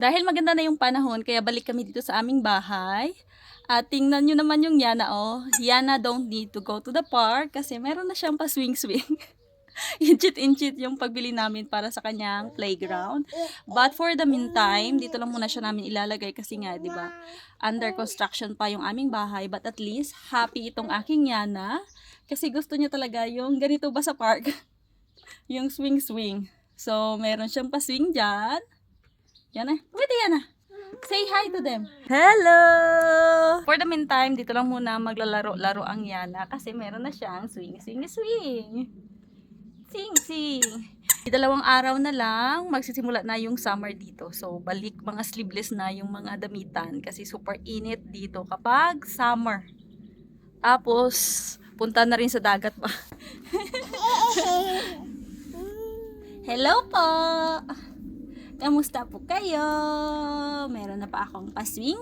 Dahil maganda na yung panahon, kaya balik kami dito sa aming bahay. At tingnan nyo naman yung Yana, oh. Yana don't need to go to the park kasi meron na siyang pa-swing-swing. inchit-inchit yung pagbili namin para sa kanyang playground. But for the meantime, dito lang muna siya namin ilalagay kasi nga, di ba, under construction pa yung aming bahay. But at least, happy itong aking Yana kasi gusto niya talaga yung ganito ba sa park? yung swing-swing. So, meron siyang pa-swing dyan. Yan eh. Pwede yan ah. Say hi to them. Hello! For the meantime, dito lang muna maglalaro-laro ang Yana kasi meron na siyang swing, swing, swing. Sing, sing. Dalawang araw na lang, magsisimula na yung summer dito. So, balik mga sleeveless na yung mga damitan kasi super init dito kapag summer. Tapos, punta na rin sa dagat pa. Hello po! Kamusta po kayo? Meron na pa akong paswing